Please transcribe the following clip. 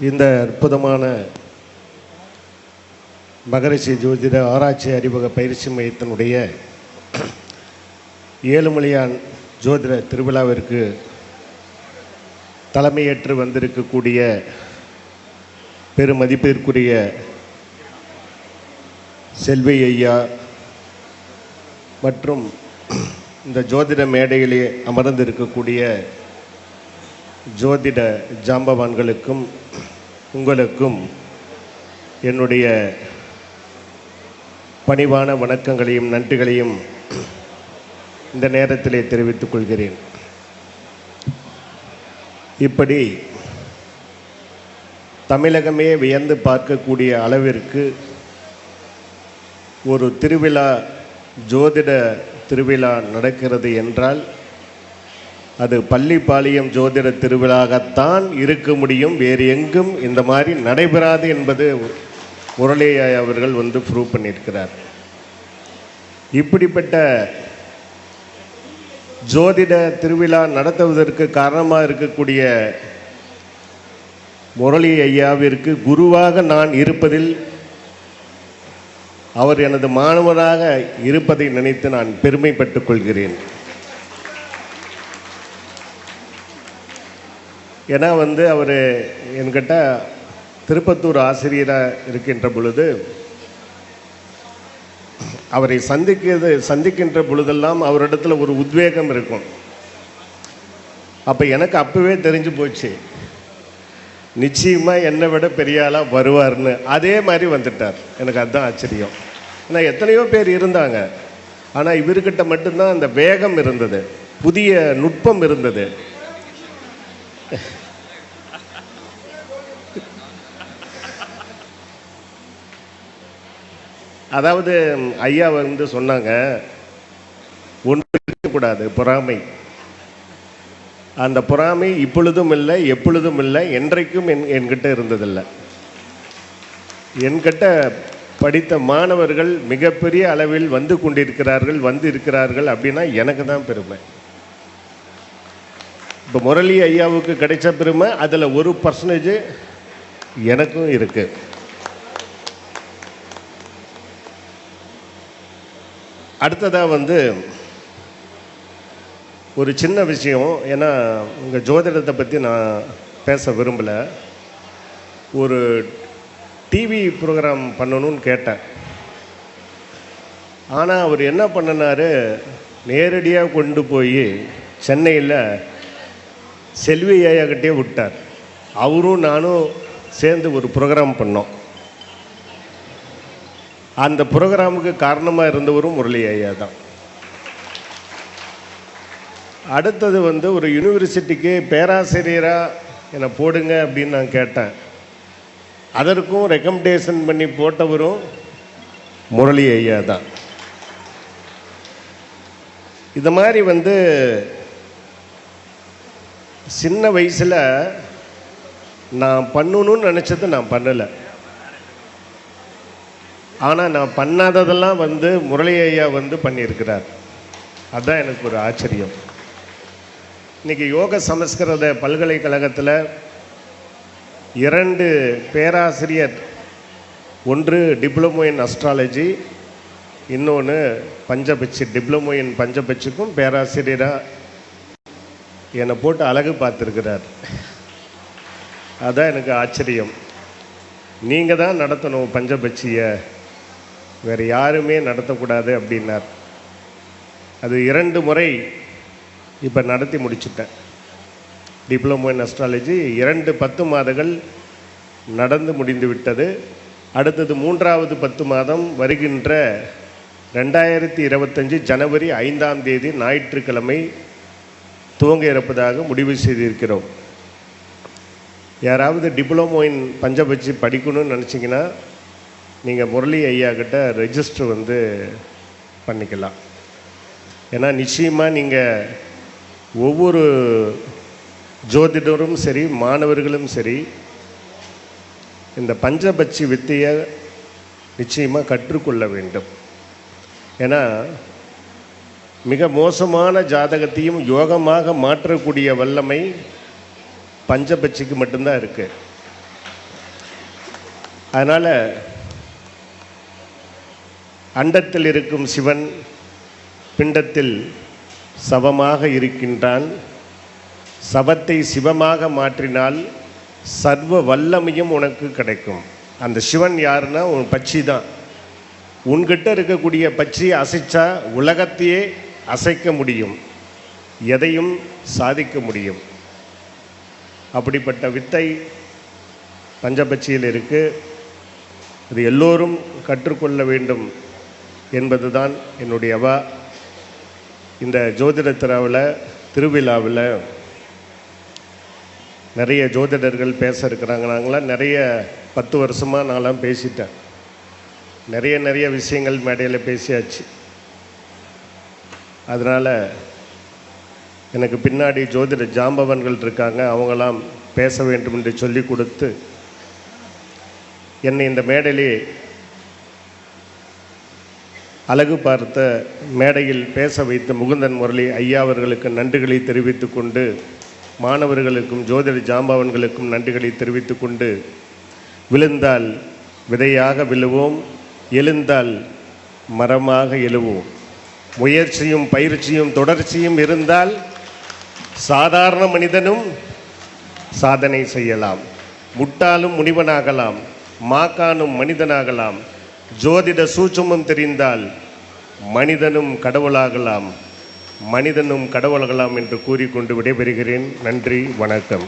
இந்த அற்புதமான மகரிஷி ஜோதிட ஆராய்ச்சி அறிமுக பயிற்சி மையத்தினுடைய ஏழுமலையான் ஜோதிட திருவிழாவிற்கு தலைமையேற்று வந்திருக்கக்கூடிய பெருமதிப்பிற்குரிய செல்வி ஐயா மற்றும் இந்த ஜோதிட மேடையிலே அமர்ந்திருக்கக்கூடிய ஜோதிட ஜாம்பவான்களுக்கும் உங்களுக்கும் என்னுடைய பணிவான வணக்கங்களையும் நன்றிகளையும் இந்த நேரத்திலே தெரிவித்துக் கொள்கிறேன். இப்படி தமிழகமே வியந்து பார்க்கக்கூடிய அளவிற்கு ஒரு திருவிழா ஜோதிட திருவிழா நடக்கிறது என்றால் அது பள்ளிப்பாளையம் ஜோதிட திருவிழாகத்தான் இருக்க முடியும். வேறு எங்கும் இந்த மாதிரி நடைபெறாது என்பது முரளியா அவர்கள் வந்து ப்ரூவ் பண்ணியிருக்கிறார். இப்படிப்பட்ட ஜோதிட திருவிழா நடத்துவதற்கு காரணமாக இருக்கக்கூடிய முரளி ஐயாவிற்கு குருவாக நான் இருப்பதில் அவர் எனது மாணவராக இருப்பதை நினைத்து நான் பெருமைப்பட்டுக் கொள்கிறேன். ஏன்னா வந்து அவர் என்கிட்ட திருப்பத்தூர் ஆசிரியராக இருக்கின்ற பொழுது அவரை சந்திக்கிறது சந்திக்கின்ற பொழுதெல்லாம் அவரிடத்துல ஒரு உத்வேகம் இருக்கும். அப்போ எனக்கு அப்போவே தெரிஞ்சு போச்சு. நிச்சயமாக என்னை விட பெரிய ஆளாக வருவார்னு. அதே மாதிரி வந்துட்டார். எனக்கு அதுதான் ஆச்சரியம். ஏன்னா எத்தனையோ பேர் இருந்தாங்க. ஆனால் இவர்கிட்ட மட்டும்தான் அந்த வேகம் இருந்தது. புதிய நுட்பம் இருந்தது. அதாவது ஐயா வந்து சொன்னாங்க ஒன்று இருக்கக்கூடாது பொறாமை. அந்த பொறாமை இப்பொழுதும் இல்லை எப்பொழுதும் இல்லை என்றைக்கும் என் என்கிட்ட இருந்ததில்லை. என்கிட்ட படித்த மாணவர்கள் மிகப்பெரிய அளவில் வந்து கொண்டிருக்கிறார்கள் வந்து இருக்கிறார்கள் அப்படின்னா எனக்கு தான் பெருமை. இப்போ முரளி ஐயாவுக்கு கிடைச்ச பெருமை அதில் ஒரு பர்சன்டேஜ் எனக்கும் இருக்குது அடுத்ததாக வந்து ஒரு சின்ன விஷயம். ஏன்னா உங்கள் ஜோதிடத்தை பற்றி நான் பேச விரும்பலை. ஒரு டிவி ப்ரோக்ராம் பண்ணணும்னு கேட்டேன். ஆனால் அவர் என்ன பண்ணினார்? நேரடியாக கொண்டு போய் சென்னையில் செல்வி ஐயாக்கிட்டே விட்டார். அவரும் நானும் சேர்ந்து ஒரு ப்ரோக்ராம் பண்ணோம். அந்த ப்ரோக்ராமுக்கு காரணமாக இருந்தவரும் முரளி ஐயா தான். அடுத்தது வந்து ஒரு யூனிவர்சிட்டிக்கு பேராசிரியராக என்னை போடுங்க அப்படின்னு நான் கேட்டேன். அதற்கும் ரெக்கமெண்டேஷன் பண்ணி போட்டவரும் முரளி ஐயா தான். இது மாதிரி வந்து சின்ன வயசில் நான் பண்ணணும்னு நினச்சது நான் பண்ணலை. ஆனால் நான் பண்ணாததெல்லாம் வந்து முரளி ஐயா வந்து பண்ணியிருக்கிறார். அதுதான் எனக்கு ஒரு ஆச்சரியம். இன்றைக்கி யோக சமஸ்கிருத பல்கலைக்கழகத்தில் இரண்டு பேராசிரியர் ஒன்று டிப்ளமோ இன் அஸ்ட்ராலஜி இன்னொன்று பஞ்சபட்சி டிப்ளமோ இன் பஞ்சபட்சிக்கும் பேராசிரியராக என்னை போட்டு அழகு பார்த்துருக்கிறார். அதான் எனக்கு ஆச்சரியம். நீங்கள் தான் நடத்தணும் பஞ்சபட்சியை. வேறு யாருமே நடத்தக்கூடாது அப்படின்னார். அது இரண்டு முறை இப்போ நடத்தி முடிச்சுட்டேன். டிப்ளமோ இன் அஸ்ட்ராலஜி இரண்டு பத்து மாதங்கள் நடந்து முடிந்து விட்டது. அடுத்தது மூன்றாவது பத்து மாதம் வருகின்ற ரெண்டாயிரத்தி இருபத்தஞ்சி ஜனவரி ஐந்தாம் தேதி ஞாயிற்றுக்கிழமை துவங்க இருப்பதாக முடிவு செய்திருக்கிறோம். யாராவது டிப்ளமோ இன் பஞ்சபட்சி படிக்கணும்னு நினச்சிங்கன்னா நீங்கள் முரளி ஐயா கிட்ட ரெஜிஸ்டர் வந்து பண்ணிக்கலாம். ஏன்னா நிச்சயமாக நீங்கள் ஒவ்வொரு ஜோதிடரும் சரி மாணவர்களும் சரி இந்த பஞ்சபட்சி வித்தையை நிச்சயமாக கற்றுக்கொள்ள வேண்டும். ஏன்னா மிக மோசமான ஜாதகத்தையும் யோகமாக மாற்றக்கூடிய வல்லமை பஞ்சபட்சிக்கு மட்டும்தான் இருக்குது அதனால் அண்டத்தில் இருக்கும் சிவன் பிண்டத்தில் சவமாக இருக்கின்றான். சவத்தை சிவமாக மாற்றினால் சர்வ வல்லமையும் உனக்கு கிடைக்கும். அந்த சிவன் யாருன்னா உன் பட்சி தான் உன்கிட்ட இருக்கக்கூடிய பட்சியை அசைச்சா உலகத்தையே அசைக்க முடியும். எதையும் சாதிக்க முடியும். அப்படிப்பட்ட வித்தை பஞ்சபட்சியில் இருக்குது அது எல்லோரும் கற்றுக்கொள்ள வேண்டும் என்பது தான் என்னுடைய அவா. இந்த ஜோதிட திராவில் திருவிழாவில் நிறைய ஜோதிடர்கள் பேச இருக்கிறாங்க. நாங்களாம் நிறைய பத்து வருஷமாக நான்லாம் பேசிட்டேன். நிறைய நிறைய விஷயங்கள் மேடையில் பேசியாச்சு. அதனால் எனக்கு பின்னாடி ஜோதிட ஜாம்பவன்கள் இருக்காங்க அவங்களாம் பேச வேண்டும் என்று சொல்லி கொடுத்து என்னை இந்த மேடையிலே அழகு பார்த்த மேடையில் பேச வைத்த முகுந்தன் முரளி ஐயா அவர்களுக்கு நன்றிகளை தெரிவித்து கொண்டு மாணவர்களுக்கும் ஜோதிட ஜாம்பவன்களுக்கும் நன்றிகளை தெரிவித்து கொண்டு விழுந்தால் விதையாக விழுவோம் எழுந்தால் மரமாக எழுவோம். முயற்சியும் பயிற்சியும் தொடர்ச்சியும் இருந்தால் சாதாரண மனிதனும் சாதனை செய்யலாம். முட்டாலும் முனிவனாகலாம். மாக்கானும் மனிதனாகலாம். ஜோதிட சூட்சமும் தெரிந்தால் மனிதனும் கடவுளாகலாம். மனிதனும் கடவுளாகலாம் என்று கூறிக்கொண்டு விடைபெறுகிறேன். நன்றி வணக்கம்.